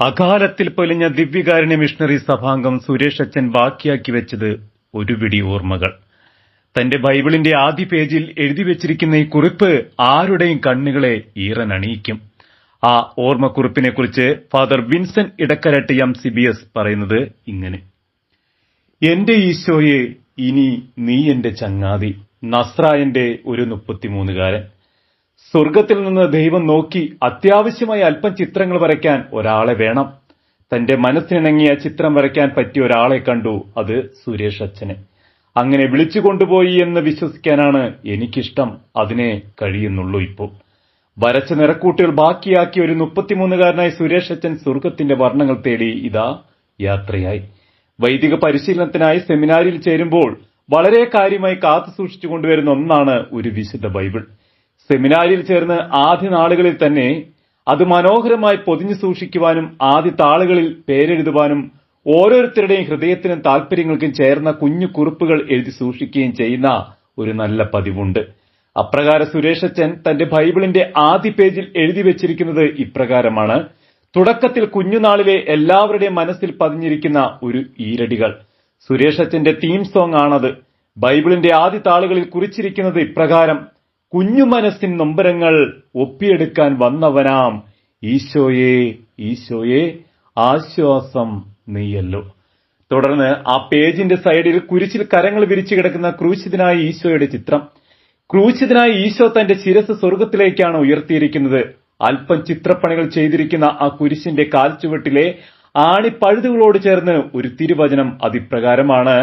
അകാലത്തിൽ പൊലിഞ്ഞ ദിവ്യകാരുണ്യ മിഷണറി സഭാംഗം സുരേഷ് അച്ഛൻ ബാക്കിയാക്കി വെച്ചത് ഒരു പിടി ഓർമ്മകൾ. തന്റെ ബൈബിളിന്റെ ആദ്യ പേജിൽ എഴുതി വെച്ചിരിക്കുന്ന ഈ കുറിപ്പ് ആരുടെയും കണ്ണുകളെ ഈറനണിയിക്കും ആ ഓർമ്മക്കുറിപ്പിനെ കുറിച്ച് father Vincent Idakkarattu M C B S പറയുന്നത് ഇങ്ങനെ. എന്റെ ഈശോയെ ഇനി നീ എന്റെ ചങ്ങാതി നസ്രായന്റെ ഒരു മുപ്പത്തിമൂന്നുകാരൻ. സ്വർഗത്തിൽ നിന്ന് ദൈവം നോക്കി അത്യാവശ്യമായി അല്പം ചിത്രങ്ങൾ വരയ്ക്കാൻ ഒരാളെ വേണം. തന്റെ മനസ്സിനിണങ്ങിയ ചിത്രം വരയ്ക്കാൻ പറ്റിയ ഒരാളെ കണ്ടു അത് സുരേഷ് അച്ഛനെ. അങ്ങനെ വിളിച്ചു കൊണ്ടുപോയി എന്ന് വിശ്വസിക്കാനാണ് എനിക്കിഷ്ടം. അതിനെ കഴിയുന്നുള്ളൂ ഇപ്പോൾ. വരച്ച നിറക്കൂട്ടുകൾ ബാക്കിയാക്കിയ ഒരു മുപ്പത്തിമൂന്നുകാരനായ സുരേഷ് അച്ഛൻ സ്വർഗത്തിന്റെ വർണങ്ങൾ തേടി ഇതാ യാത്രയായി. വൈദിക പരിശീലനത്തിനായി സെമിനാരിൽ ചേരുമ്പോൾ വളരെ കാര്യമായി കാത്തു സൂക്ഷിച്ചു കൊണ്ടുവരുന്ന ഒന്നാണ് ഒരു വിശുദ്ധ ബൈബിൾ. സെമിനാരിൽ ചേർന്ന് ആദ്യ നാളുകളിൽ തന്നെ അത് മനോഹരമായി പൊതിഞ്ഞു സൂക്ഷിക്കുവാനും ആദ്യ താളുകളിൽ പേരെഴുതുവാനും ഓരോരുത്തരുടെയും ഹൃദയത്തിനും താല്പര്യങ്ങൾക്കും ചേർന്ന കുഞ്ഞു കുറിപ്പുകൾ എഴുതി സൂക്ഷിക്കുകയും ചെയ്യുന്ന ഒരു നല്ല പതിവുണ്ട്. അപ്രകാരം സുരേഷച്ചൻ തന്റെ ബൈബിളിന്റെ ആദ്യ പേജിൽ എഴുതി വെച്ചിരിക്കുന്നത് ഇപ്രകാരമാണ്. തുടക്കത്തിൽ കുഞ്ഞുനാളിലെ എല്ലാവരുടെയും മനസ്സിൽ പതിഞ്ഞിരിക്കുന്ന ഒരു ഈരടികൾ. സുരേഷച്ചന്റെ തീം സോങ് ആണത്. ബൈബിളിന്റെ ആദ്യ താളുകളിൽ കുറിച്ചിരിക്കുന്നത് ഇപ്രകാരം കുഞ്ഞു മനസ്സിൻ നൊമ്പരങ്ങൾ ഒപ്പിയെടുക്കാൻ വന്നവനാം ഈശോയെ ഈശോയെ ആശ്വാസം നീയല്ലോ. തുടർന്ന് ആ പേജിന്റെ സൈഡിൽ കുരിശിൽ കരങ്ങൾ വിരിച്ചു കിടക്കുന്ന ക്രൂശിതനായ ഈശോയുടെ ചിത്രം. ക്രൂശിതനായ ഈശോ തന്റെ ശിരസ് സ്വർഗത്തിലേക്കാണ് ഉയർത്തിയിരിക്കുന്നത്. അല്പം ചിത്രപ്പണികൾ ചെയ്തിരിക്കുന്ന ആ കുരിശിന്റെ കാൽച്ചുവട്ടിലെ ആണിപ്പഴുതുകളോട് ചേർന്ന് ഒരു തിരുവചനം അതിപ്രകാരമാണ്.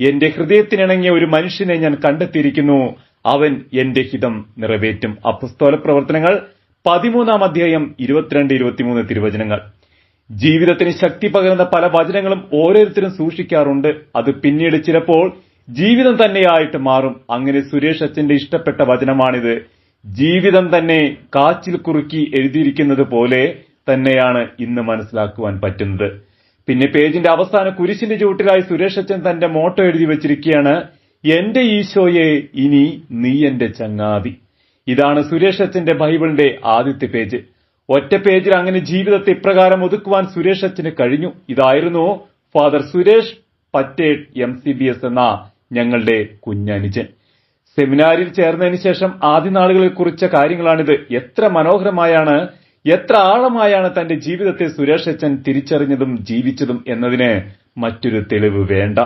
എന്റെ ഹൃദയത്തിനിണങ്ങിയ ഒരു മനുഷ്യനെ ഞാൻ കണ്ടെത്തിയിരിക്കുന്നു. അവൻ എന്റെ ഹിതം നിറവേറ്റും. അപ്പസ്തോല പ്രവർത്തനങ്ങൾ പതിമൂന്നാം അധ്യായം ഇരുപത്തിരണ്ട് ഇരുപത്തിമൂന്ന് തിരുവചനങ്ങൾ. ജീവിതത്തിന് ശക്തി പകരുന്ന പല വചനങ്ങളും ഓരോരുത്തരും സൂക്ഷിക്കാറുണ്ട്. അത് പിന്നീട് ചിലപ്പോൾ ജീവിതം തന്നെയായിട്ട് മാറും. അങ്ങനെ സുരേഷ് അച്ഛന്റെ ഇഷ്ടപ്പെട്ട വചനമാണിത്. ജീവിതം തന്നെ കാച്ചിൽ കുറുക്കി എഴുതിയിരിക്കുന്നത് പോലെ തന്നെയാണ് ഇന്ന് മനസ്സിലാക്കുവാൻ പറ്റുന്നത്. പിന്നെ പേജിന്റെ അവസാന കുരിശിന്റെ ചുവട്ടിലായി സുരേഷ് അച്ഛൻ തന്റെ മോട്ടോ എഴുതി വെച്ചിരിക്കുകയാണ്. എന്റെ ഈശോയെ ഇനി നീ എന്റെ ചങ്ങാതി. ഇതാണ് സുരേഷ് അച്ഛന്റെ ബൈബിളിന്റെ ആദ്യത്തെ പേജ്. ഒറ്റ പേജിൽ അങ്ങനെ ജീവിതത്തെ ഇപ്രകാരം ഒതുക്കുവാൻ സുരേഷ് അച്ഛന് കഴിഞ്ഞു. ഇതായിരുന്നു ഫാദർ സുരേഷ് പറ്റേ എം സി ബി എസ് എന്ന ഞങ്ങളുടെ കുഞ്ഞനുജൻ. സെമിനാരിൽ ചേർന്നതിന് ശേഷം ആദ്യ നാളുകളിൽ കുറിച്ച കാര്യങ്ങളാണിത്. എത്ര മനോഹരമായാണ് എത്ര ആഴമായാണ് തന്റെ ജീവിതത്തെ സുരേഷ് അച്ഛൻ തിരിച്ചറിഞ്ഞതും ജീവിച്ചതും എന്നതിന് മറ്റൊരു തെളിവ് വേണ്ട.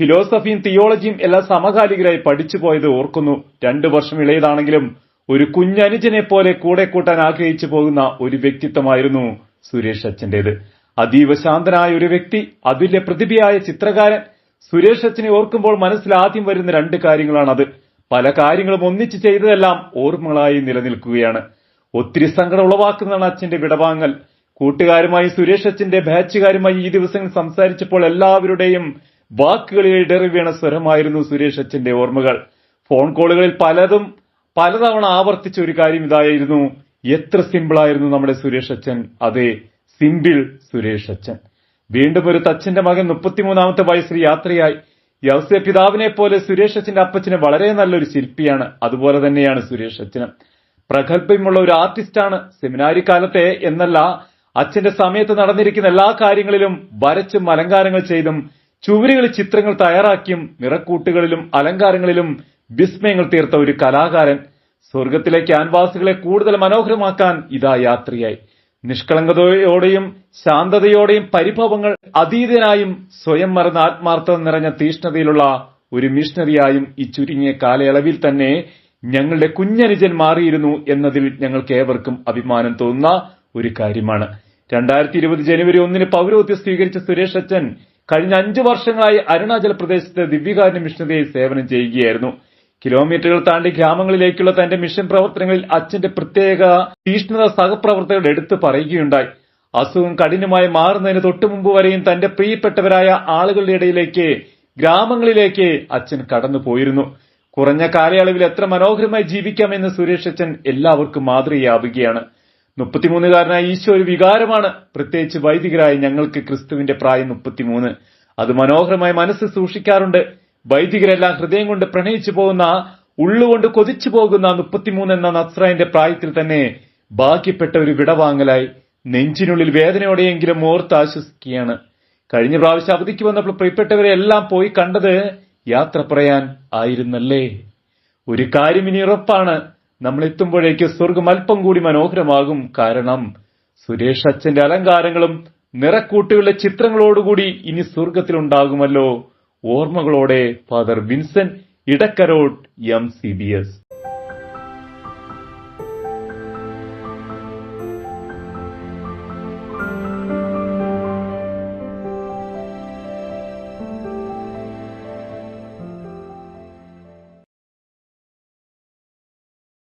ഫിലോസഫിയും തിയോളജിയും എല്ലാം സമകാലികരായി പഠിച്ചു പോയത് ഓർക്കുന്നു. രണ്ടു വർഷം ഇളയതാണെങ്കിലും ഒരു കുഞ്ഞനുജനെ പോലെ കൂടെ കൂട്ടാൻ ആഗ്രഹിച്ചു പോകുന്ന ഒരു വ്യക്തിത്വമായിരുന്നു സുരേഷ് അച്ഛന്റേത് അതീവ ശാന്തനായ ഒരു വ്യക്തി അതുല്യ പ്രതിഭയായ ചിത്രകാരൻ. സുരേഷ് അച്ഛനെ ഓർക്കുമ്പോൾ മനസ്സിൽ ആദ്യം വരുന്ന രണ്ട് കാര്യങ്ങളാണത്. പല കാര്യങ്ങളും ഒന്നിച്ചു ചെയ്തതെല്ലാം ഓർമ്മകളായി നിലനിൽക്കുകയാണ്. ഒത്തിരി സങ്കടം ഉളവാക്കുന്നതാണ് അച്ഛന്റെ വിടവാങ്ങൽ. കൂട്ടുകാരുമായി സുരേഷ് അച്ഛന്റെ ബാച്ചുകാരുമായി ഈ ദിവസങ്ങൾ സംസാരിച്ചപ്പോൾ എല്ലാവരുടെയും വാക്കുകളിൽ ഇടറി വീണ സ്വരമായിരുന്നു സുരേഷ് അച്ഛന്റെ ഓർമ്മകൾ. ഫോൺ കോളുകളിൽ പലതും പലതവണ ആവർത്തിച്ച ഒരു കാര്യം ഇതായിരുന്നു. എത്ര സിമ്പിളായിരുന്നു നമ്മുടെ സുരേഷ് അച്ഛൻ. അതെ സിമ്പിൾ സുരേഷ് അച്ഛൻ. വീണ്ടും ഒരു തച്ചന്റെ മകൻ മുപ്പത്തിമൂന്നാമത്തെ വയസ്സിൽ യാത്രയായി. യവസ്യ പിതാവിനെ പോലെ സുരേഷ് അച്ഛന്റെ അപ്പച്ചന് വളരെ നല്ലൊരു ശില്പിയാണ്. അതുപോലെ തന്നെയാണ് സുരേഷ് അച്ഛന്. പ്രഗത്ഭമുള്ള ഒരു ആർട്ടിസ്റ്റാണ്. സെമിനാരി കാലത്തെ എന്നല്ല അച്ഛന്റെ സമയത്ത് നടന്നിരിക്കുന്ന എല്ലാ കാര്യങ്ങളിലും വരച്ചും അലങ്കാരങ്ങൾ ചെയ്തും ചുവരുകളിൽ ചിത്രങ്ങൾ തയ്യാറാക്കിയും നിറക്കൂട്ടുകളിലും അലങ്കാരങ്ങളിലും വിസ്മയങ്ങൾ തീർത്ത ഒരു കലാകാരൻ സ്വർഗത്തിലെ ക്യാൻവാസുകളെ കൂടുതൽ മനോഹരമാക്കാൻ ഇതാ യാത്രയായി. നിഷ്കളങ്കതയോടെയും ശാന്തതയോടെയും പരിഭവങ്ങൾ അതീതനായും സ്വയം മറന്ന ആത്മാർത്ഥത നിറഞ്ഞ തീഷ്ണതയിലുള്ള ഒരു മിഷണറിയായും ഈ ചുരുങ്ങിയ കാലയളവിൽ തന്നെ ഞങ്ങളുടെ കുഞ്ഞനുജൻ മാറിയിരുന്നു എന്നതിൽ ഞങ്ങൾക്ക് ഏവർക്കും അഭിമാനം തോന്നുന്ന ഒരു കാര്യമാണ്. രണ്ടായിരത്തി ഇരുപത് ജനുവരി ഒന്നിന് പൗരോത്യം സ്വീകരിച്ച സുരേഷ് അച്ഛൻ കഴിഞ്ഞ അഞ്ചു വർഷങ്ങളായി അരുണാചൽ പ്രദേശത്ത് ദിവ്യകാരുണ്യ മിഷണറിയായി സേവനം ചെയ്യുകയായിരുന്നു. കിലോമീറ്ററുകൾ താണ്ടി ഗ്രാമങ്ങളിലേക്കുള്ള തന്റെ മിഷൻ പ്രവർത്തനങ്ങളിൽ അച്ഛന്റെ പ്രത്യേക തീഷ്ണത സഹപ്രവർത്തകർ എടുത്തു പറയുകയുണ്ടായി. അസുഖം കഠിനമായി മാറുന്നതിന് തൊട്ടുമുമ്പ് വരെയും തന്റെ പ്രിയപ്പെട്ടവരായ ആളുകളുടെ ഇടയിലേക്ക് ഗ്രാമങ്ങളിലേക്ക് അച്ഛൻ കടന്നുപോയിരുന്നു. കുറഞ്ഞ കാലയളവിൽ എത്ര മനോഹരമായി ജീവിക്കാമെന്ന് സുരേഷ് അച്ഛൻ എല്ലാവർക്കും മാതൃകയാവുകയാണ്. മുപ്പത്തിമൂന്നുകാരനായ ഈശോ ഒരു വികാരമാണ്. പ്രത്യേകിച്ച് വൈദികരായ ഞങ്ങൾക്ക് ക്രിസ്തുവിന്റെ പ്രായം മുപ്പത്തിമൂന്ന്. അത് മനോഹരമായി മനസ്സ് സൂക്ഷിക്കാറുണ്ട്. വൈദികരെല്ലാം ഹൃദയം കൊണ്ട് പ്രണയിച്ചു പോകുന്ന ഉള്ളുകൊണ്ട് കൊതിച്ചു പോകുന്ന മുപ്പത്തിമൂന്ന് എന്ന നസ്രായന്റെ പ്രായത്തിൽ തന്നെ ബാക്കിപ്പെട്ട ഒരു വിടവാങ്ങലായി നെഞ്ചിനുള്ളിൽ വേദനയോടെയെങ്കിലും ഓർത്ത് ആശ്വസിക്കുകയാണ് കഴിഞ്ഞ പ്രാവശ്യം അവധിക്ക് വന്നപ്പോൾ പ്രിയപ്പെട്ടവരെ എല്ലാം പോയി കണ്ടത് യാത്ര പറയാൻ ആയിരുന്നല്ലേ? ഒരു കാര്യം ഇനി ഉറപ്പാണ്. നമ്മൾ എത്തുമ്പോഴേക്ക് സ്വർഗം അല്പം കൂടി മനോഹരമാകും കാരണം സുരേഷ് അച്ഛന്റെ അലങ്കാരങ്ങളും നിറക്കൂട്ടുകളുടെ ചിത്രങ്ങളോടുകൂടി ഇനി സ്വർഗത്തിലുണ്ടാകുമല്ലോ. ഓർമ്മകളോടെ father Vincent Idakkarottu M C B S